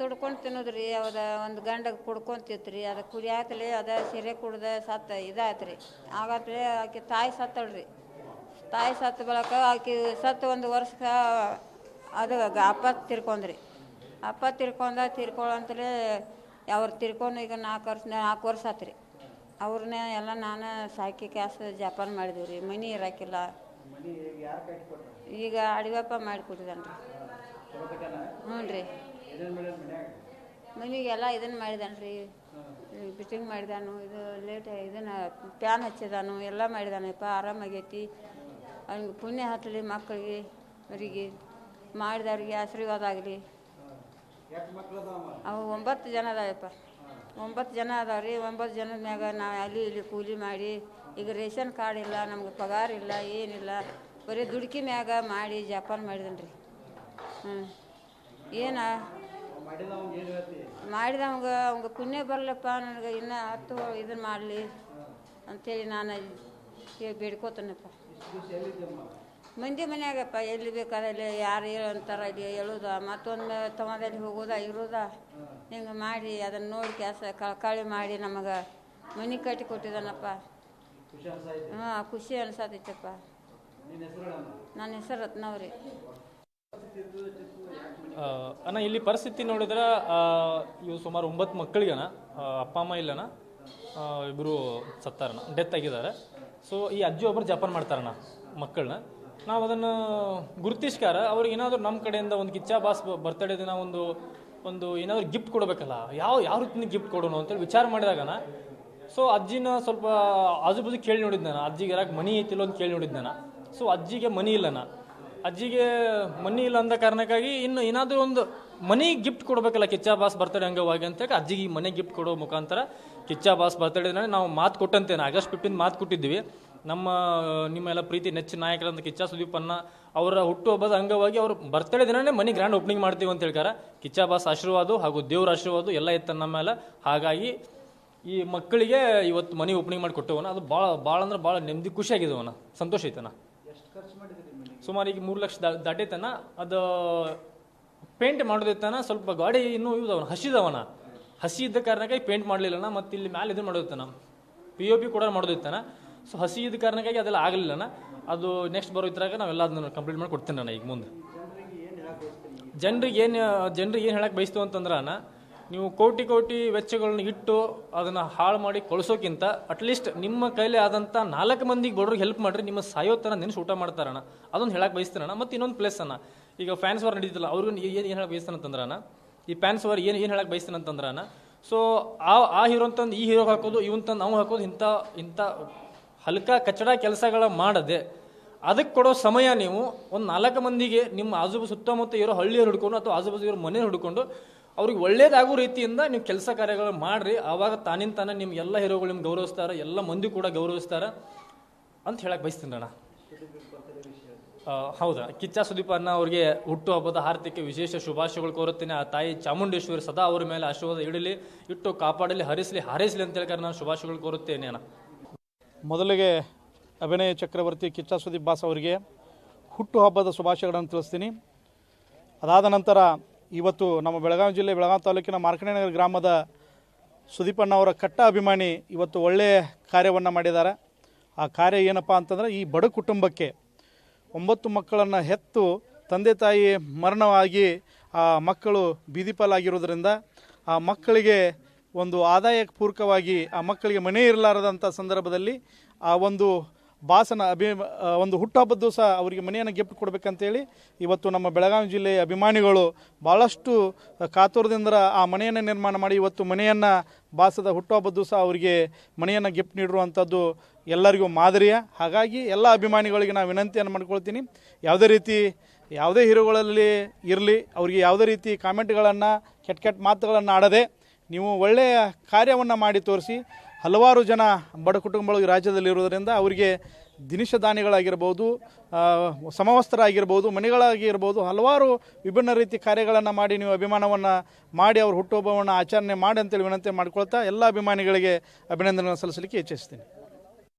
ದುಡ್ಕೊಂಡು ತಿನ್ನೋದ್ರಿ, ಅವದ ಒಂದು ಗಂಡ ರೀ ಅದು ಕುಡಿಯಾತಲಿ ಅದ ಸಿರೆ ಕುಡ್ದ ಸತ್ತ ಇದಾಯ್ತ್ರಿ ಆಗತ್ಲೆ ಆಕೆ ತಾಯಿ ಸತ್ತಳ್ರಿ. ತಾಯಿ ಸತ್ತ ಬಳಕ ಆಕೆ ಸತ್ತು ಒಂದು ವರ್ಷಕ್ಕೆ ಅದು ಅಪ್ಪ ತಿರ್ಕೊಂಡ್ರಿ ಅಪ್ಪ ತಿರ್ಕೊಂಡ ತಿರ್ಕೊಳ್ಳಂತಲೇ ಅವ್ರು ತಿರ್ಕೊಂಡು ಈಗ ನಾಲ್ಕು ವರ್ಷ ನಾಲ್ಕು ವರ್ಷ ಆತ್ರಿ. ಅವ್ರನ್ನ ಎಲ್ಲ ನಾನು ಸಾಕಿ ಕ್ಯಾಸ್ ಜಪಾನ್ ಮಾಡಿದೀವಿ ರೀ ಮನಿ ಇರಾಕಿಲ್ಲ. ಈಗ ಅಡಿವಪ್ಪ ಮಾಡಿಕೊಟ್ಟಿದ್ದಾನೆ ರೀ ಹ್ಞೂ ರೀ ಮನೆಗೆಲ್ಲ ಇದನ್ನು ಮಾಡಿದಾನೆ ರೀ ಬಿಟ್ಟಿಂಗ್ ಮಾಡಿದಾನು ಇದು ಲೇಟ್ ಇದನ್ನು ಪ್ಯಾನ್ ಹಚ್ಚಿದಾನು ಎಲ್ಲ ಮಾಡಿದಾನಪ್ಪ ಆರಾಮಾಗೈತಿ. ಅವ್ನಿಗೆ ಪುಣ್ಯ ಹತ್ತಲಿ ಮಕ್ಕಳಿಗೆ ಅವರಿಗೆ ಮಾಡಿದವ್ರಿಗೆ ಆಶೀರ್ವಾದ ಆಗಲಿ. ಅವು ಒಂಬತ್ತು ಜನ ಅದಾವಪ್ಪ. ಒಂಬತ್ತು ಜನ ಅದಾವ್ರಿ ಒಂಬತ್ತು ಜನದ ಮ್ಯಾಗ ನಾವು ಅಲ್ಲಿ ಇಲ್ಲಿ ಕೂಲಿ ಮಾಡಿ ಈಗ ರೇಷನ್ ಕಾರ್ಡ್ ಇಲ್ಲ ನಮ್ಗೆ ಪಗಾರ ಇಲ್ಲ ಏನಿಲ್ಲ ಬರೀ ದುಡ್ಕಿ ಮ್ಯಾಗ ಮಾಡಿ ಜಪಾನ್ ಮಾಡಿದನ್ರಿ. ಹ್ಞೂ ಏನ? ಮಾಡಿದವಂಗ ಅವಂಗ ಪುಣ್ಯ ಬರಲಪ್ಪ ನನಗೆ ಇನ್ನೂ ಹತ್ತು ಇದನ್ನು ಮಾಡಲಿ ಅಂತೇಳಿ ನಾನು ಕೇಳಿ ಬೇಡ್ಕೋತೇನಪ್ಪ. ಮಂದಿ ಮನ್ಯಾಗಪ್ಪ ಎಲ್ಲಿ ಬೇಕಾದಲ್ಲಿ ಯಾರು ಹೇಳು ಅಂತಾರ ಇಲ್ಲಿ ಹೇಳೋದ ಮತ್ತೊಂದು ತಮದಲ್ಲಿ ಹೋಗೋದ ಇರೋದ ಹಿಂಗೆ ಮಾಡಿ ಅದನ್ನು ನೋಡಿ ಕೆಲಸ ಕಳ್ಕಾಳಿ ಮಾಡಿ ನಮಗೆ ಮನೆ ಕಟ್ಟಿ ಕೊಟ್ಟಿದ್ದಾನಪ್ಪ. ಹಾಂ ಖುಷಿ ಅನ್ಸತೈತಪ್ಪ. ನನ್ನ ಹೆಸರು ರತ್ನವ್ರಿ. ಅಣ್ಣ ಇಲ್ಲಿ ಪರಿಸ್ಥಿತಿ ನೋಡಿದ್ರೆ ಇವು ಸುಮಾರು ಒಂಬತ್ತು ಮಕ್ಕಳಿಗೆ ಆ, ಅಪ್ಪ ಅಮ್ಮ ಇಲ್ಲನ ಇಬ್ಬರು ಸತ್ತಾರಣ ಡೆತ್ ಆಗಿದ್ದಾರೆ. ಸೊ ಈ ಅಜ್ಜಿ ಒಬ್ಬರು ಜಪಾನ್ ಮಾಡ್ತಾರಣ ಮಕ್ಕಳನ್ನ ನಾವು ಅದನ್ನು ಗುರುತಿಸ್ಕಾರ ಅವ್ರಿಗೆ ಏನಾದರೂ ನಮ್ಮ ಕಡೆಯಿಂದ ಒಂದು ಕಿಚ್ಚಾ ಬಾಸ್ ಬರ್ತಡೇ ದಿನ ಒಂದು ಒಂದು ಏನಾದರೂ ಗಿಫ್ಟ್ ಕೊಡಬೇಕಲ್ಲ ಯಾವ ಯಾವ ರೀತಿಯಿಂದ ಗಿಫ್ಟ್ ಕೊಡೋಣ ಅಂತೇಳಿ ವಿಚಾರ ಮಾಡಿದಾಗನ ಸೊ ಅಜ್ಜಿನ ಸ್ವಲ್ಪ ಆಜು ಬಾಜು ಕೇಳಿ ನೋಡಿದ್ದೆ ನಾನು ಅಜ್ಜಿಗೆ ಯಾರಾಗ ಮನಿ ಐತಿಲ್ಲ ಅಂತ ಕೇಳಿ ನೋಡಿದ್ದೆ ನಾನು ಸೊ ಅಜ್ಜಿಗೆ ಮನಿ ಇಲ್ಲನ ಅಜ್ಜಿಗೆ ಮನಿ ಇಲ್ಲ ಅಂದ ಕಾರಣಕ್ಕಾಗಿ ಇನ್ನು ಏನಾದರೂ ಒಂದು ಮನಿ ಗಿಫ್ಟ್ ಕೊಡಬೇಕಲ್ಲ, ಕಿಚ್ಚಾ ಬಾಸ್ ಹಂಗೆ ಅಂಗವಾಗಿ ಅಂತೇಳಿ ಅಜ್ಜಿಗೆ ಮನೆ ಗಿಫ್ಟ್ ಕೊಡೋ ಮುಖಾಂತರ ಕಿಚ್ಚಾ ಬಾಸ್ ಅಂದರೆ ನಾವು ಮಾತು ಕೊಟ್ಟಂತೇನೆ ಆಗಸ್ಟ್ ಫಿಫ್ಟೀನ್ ಮಾತು ಕೊಟ್ಟಿದ್ವಿ ನಮ್ಮ, ನಿಮ್ಮೆಲ್ಲ ಪ್ರೀತಿ ನೆಚ್ಚಿನ ನಾಯಕರಂತ ಕಿಚ್ಚಾ ಸುದೀಪನ್ನ ಅವರ ಹುಟ್ಟುಹಬ್ಬದ ಅಂಗವಾಗಿ ಅವರು ಬರ್ತಡೇ ದಿನನೇ ಮನಿ ಗ್ರ್ಯಾಂಡ್ ಓಪನಿಂಗ್ ಮಾಡ್ತೀವಿ ಅಂತ ಹೇಳ್ಕಾರ. ಕಿಚ್ಚಾ ಬಾಸ್ ಆಶೀರ್ವಾದ ಹಾಗೂ ದೇವ್ರ ಆಶೀರ್ವಾದ ಎಲ್ಲ ಇತ್ತ ನಮ್ಮ ಮೇಲೆ. ಹಾಗಾಗಿ ಈ ಮಕ್ಕಳಿಗೆ ಇವತ್ತು ಮನಿ ಓಪನಿಂಗ್ ಮಾಡಿ ಕೊಟ್ಟವನ. ಅದು ಭಾಳ ಭಾಳ ಅಂದ್ರೆ ಭಾಳ ನೆಮ್ಮದಿ ಖುಷಿಯಾಗಿದ್ದವನ ಆಗಿದವನ ಸಂತೋಷ ಐತನ? ಸುಮಾರು ಈಗ ಮೂರು ಲಕ್ಷ ದಾಟೈತನ. ಅದು ಪೇಂಟ್ ಮಾಡೋದೈತನ, ಸ್ವಲ್ಪ ಗಾಡಿ ಇನ್ನೂ ಇವ್ದವನ ಹಸಿದವನ. ಹಸಿ ಇದ್ದ ಕಾರಣಕ್ಕಾಗಿ ಪೇಂಟ್ ಮಾಡಲಿಲ್ಲನ, ಮತ್ತು ಇಲ್ಲಿ ಮ್ಯಾಲೆ ಇದನ್ನು ಮಾಡೋದೈತನ. ಪಿ ಒ ಪಿ ಕೂಡ ಮಾಡೋದೈತನ. ಸೊ ಹಸಿ ಇದ್ದ ಕಾರಣಕ್ಕಾಗಿ ಅದೆಲ್ಲ ಆಗಲಿಲ್ಲನ. ಅದು ನೆಕ್ಸ್ಟ್ ಬರೋ ಇದ್ರಾಗ ನಾವೆಲ್ಲ ಅದನ್ನು ಕಂಪ್ಲೀಟ್ ಮಾಡಿ ಕೊಡ್ತೇನೆ ನಾನು ಈಗ ಮುಂದೆ. ಜನರಿಗೆ ಏನು ಜನರಿಗೆ ಏನು ಹೇಳಕ್ಕೆ ಬಯಸ್ತು ಅಂತಂದ್ರೆ ನೀವು ಕೋಟಿ ಕೋಟಿ ವೆಚ್ಚಗಳನ್ನ ಇಟ್ಟು ಅದನ್ನು ಹಾಳು ಮಾಡಿ ಕಳಿಸೋಕ್ಕಿಂತ ಅಟ್ಲೀಸ್ಟ್ ನಿಮ್ಮ ಕೈಲಿ ಆದಂಥ ನಾಲ್ಕು ಮಂದಿಗೆ ಬಡವ್ರಿಗೆ ಹೆಲ್ಪ್ ಮಾಡ್ರಿ, ನಿಮ್ಮ ಸಾಯೋ ಥರ ನೆನೆಸಿ ಊಟ ಮಾಡ್ತಾರಣ ಅದೊಂದು ಹೇಳಕ್ಕೆ ಬಯಸ್ತಾರಣ ಮತ್ತು ಇನ್ನೊಂದು ಪ್ಲೇಸ್ ಅನ್ನ ಈಗ ಫ್ಯಾನ್ಸ್ ವಾರ್ ನಡೀತಿಲ್ಲ, ಅವ್ರಿಗೂ ಏನು ಏನು ಹೇಳಕ್ಕೆ ಬಯಸ್ತಾನಂತಂದ್ರೆ ಅಣ್ಣ, ಈ ಫ್ಯಾನ್ಸ್ ವಾರ್ ಏನು ಏನು ಹೇಳಕ್ಕೆ ಬಯಸ್ತಾನಂತಂದ್ರೆ ಅಣ್ಣ ಸೊ ಆ ಆ ಹೀರೋ ಅಂತಂದು ಈ ಹೀರೋ ಹಾಕೋದು, ಇವನ್ ತಂದು ನಾವು ಹಾಕೋದು ಇಂಥ ಇಂಥ ಹಲ್ಕ ಕಚ್ಚಡ ಕೆಲಸಗಳ ಮಾಡದೆ ಅದಕ್ಕೆ ಕೊಡೋ ಸಮಯ ನೀವು ಒಂದು ನಾಲ್ಕು ಮಂದಿಗೆ ನಿಮ್ಮ ಆಜುಬಾಜು ಸುತ್ತಮುತ್ತ ಇರೋ ಹಳ್ಳಿಯವ್ರು ಹಿಡ್ಕೊಂಡು ಅಥವಾ ಆಜುಬಾಜು ಇರೋ ಮನೆ ಹಿಡ್ಕೊಂಡು ಅವ್ರಿಗೆ ಒಳ್ಳೇದಾಗೋ ರೀತಿಯಿಂದ ನೀವು ಕೆಲಸ ಕಾರ್ಯಗಳು ಮಾಡಿರಿ. ಆವಾಗ ತಾನಿನ ತಾನೇ ನಿಮ್ಮ ಎಲ್ಲ ಹೀರೋಗಳು ನಿಮ್ಗೆ ಗೌರವಿಸ್ತಾರೆ, ಎಲ್ಲ ಮಂದಿ ಕೂಡ ಗೌರವಿಸ್ತಾರೆ ಅಂತ ಹೇಳಕ್ಕೆ ಬಯಸ್ತೀನಿ ಅಣ್ಣ. ಹೌದಾ? ಕಿಚ್ಚ ಸುದೀಪ ಅವರಿಗೆ ಅವ್ರಿಗೆ ಹುಟ್ಟುಹಬ್ಬದ ಹಾರ್ದಿಕ ವಿಶೇಷ ಶುಭಾಶಯಗಳು ಕೋರುತ್ತೇನೆ. ಆ ತಾಯಿ ಚಾಮುಂಡೇಶ್ವರಿ ಸದಾ ಅವ್ರ ಮೇಲೆ ಆಶೀರ್ವಾದ ಇಡಲಿ, ಇಟ್ಟು ಕಾಪಾಡಲಿ, ಹರಿಸಲಿ, ಹಾರೈಸಲಿ ಅಂತ ಹೇಳಿ ನಾನು ಶುಭಾಶಯಗಳು ಕೋರುತ್ತೇನೆ ಅಣ್ಣ. ಮೊದಲಿಗೆ ಅಭಿನಯ ಚಕ್ರವರ್ತಿ ಕಿಚ್ಚ ಸುದೀಪ್ ಬಾಸ್ ಅವರಿಗೆ ಹುಟ್ಟುಹಬ್ಬದ ಶುಭಾಶಯಗಳನ್ನು ತಿಳಿಸ್ತೀನಿ. ಅದಾದ ನಂತರ ಇವತ್ತು ನಮ್ಮ ಬೆಳಗಾವಿ ಜಿಲ್ಲೆ ಬೆಳಗಾವಿ ತಾಲೂಕಿನ ಮಾರ್ಕಂಡೇನಗರ ಗ್ರಾಮದ ಸುದೀಪಣ್ಣ ಅವರ ಕಟ್ಟ ಅಭಿಮಾನಿ ಇವತ್ತು ಒಳ್ಳೆಯ ಕಾರ್ಯವನ್ನು ಮಾಡಿದ್ದಾರೆ. ಆ ಕಾರ್ಯ ಏನಪ್ಪ ಅಂತಂದರೆ ಈ ಬಡ ಕುಟುಂಬಕ್ಕೆ ಒಂಬತ್ತು ಮಕ್ಕಳನ್ನು ಹೆತ್ತು ತಂದೆ ತಾಯಿ ಮರಣವಾಗಿ ಆ ಮಕ್ಕಳು ಬೀದಿಪಾಲಾಗಿರೋದ್ರಿಂದ ಆ ಮಕ್ಕಳಿಗೆ ಒಂದು ಆದಾಯ ಪೂರ್ವಕವಾಗಿ ಆ ಮಕ್ಕಳಿಗೆ ಮನೆ ಇರಲಾರದಂಥ ಸಂದರ್ಭದಲ್ಲಿ ಆ ಒಂದು ಬಾಸನ ಅಭಿ ಒಂದು ಹುಟ್ಟುಹಬ್ಬದ ದಿವಸ ಅವರಿಗೆ ಮನೆಯನ್ನು ಗಿಫ್ಟ್ ಕೊಡಬೇಕಂತೇಳಿ ಇವತ್ತು ನಮ್ಮ ಬೆಳಗಾವಿ ಜಿಲ್ಲೆಯ ಅಭಿಮಾನಿಗಳು ಭಾಳಷ್ಟು ಕಾತುರದಿಂದ ಆ ಮನೆಯನ್ನು ನಿರ್ಮಾಣ ಮಾಡಿ ಇವತ್ತು ಮನೆಯನ್ನು, ಬಾಸದ ಹುಟ್ಟುಹಬ್ಬದ ದಿವಸ ಅವರಿಗೆ ಮನೆಯನ್ನು ಗಿಫ್ಟ್ ನೀಡಿರುವಂಥದ್ದು ಎಲ್ಲರಿಗೂ ಮಾದರಿಯ. ಹಾಗಾಗಿ ಎಲ್ಲ ಅಭಿಮಾನಿಗಳಿಗೆ ನಾನು ವಿನಂತಿಯನ್ನು ಮಾಡ್ಕೊಳ್ತೀನಿ. ಯಾವುದೇ ರೀತಿ, ಯಾವುದೇ ಹೀರೋಗಳಲ್ಲಿ ಇರಲಿ, ಅವರಿಗೆ ಯಾವುದೇ ರೀತಿ ಕಾಮೆಂಟ್ಗಳನ್ನು, ಕೆಟ್ಟ ಕೆಟ್ಟ ಮಾತುಗಳನ್ನು ಆಡದೆ ನೀವು ಒಳ್ಳೆಯ ಕಾರ್ಯವನ್ನು ಮಾಡಿ ತೋರಿಸಿ ಹಲವಾರು ಜನ ಬಡ ಕುಟುಂಬಗಳು ಈ ರಾಜ್ಯದಲ್ಲಿರುವುದರಿಂದ ಅವರಿಗೆ ದಿನಿಷ ದಾನಿಗಳಾಗಿರ್ಬೋದು ಸಮವಸ್ತ್ರ ಆಗಿರ್ಬೋದು ಮನೆಗಳಾಗಿರ್ಬೋದು ಹಲವಾರು ವಿಭಿನ್ನ ರೀತಿ ಕಾರ್ಯಗಳನ್ನು ಮಾಡಿ ನೀವು ಅಭಿಮಾನವನ್ನು ಮಾಡಿ ಅವ್ರ ಹುಟ್ಟುಹಬ್ಬವನ್ನು ಆಚರಣೆ ಮಾಡಿ ಅಂತೇಳಿ ವಿನಂತಿ ಮಾಡ್ಕೊಳ್ತಾ ಎಲ್ಲ ಅಭಿಮಾನಿಗಳಿಗೆ ಅಭಿನಂದನೆ ಸಲ್ಲಿಸಲಿಕ್ಕೆ ಇಚ್ಛಿಸ್ತೀನಿ.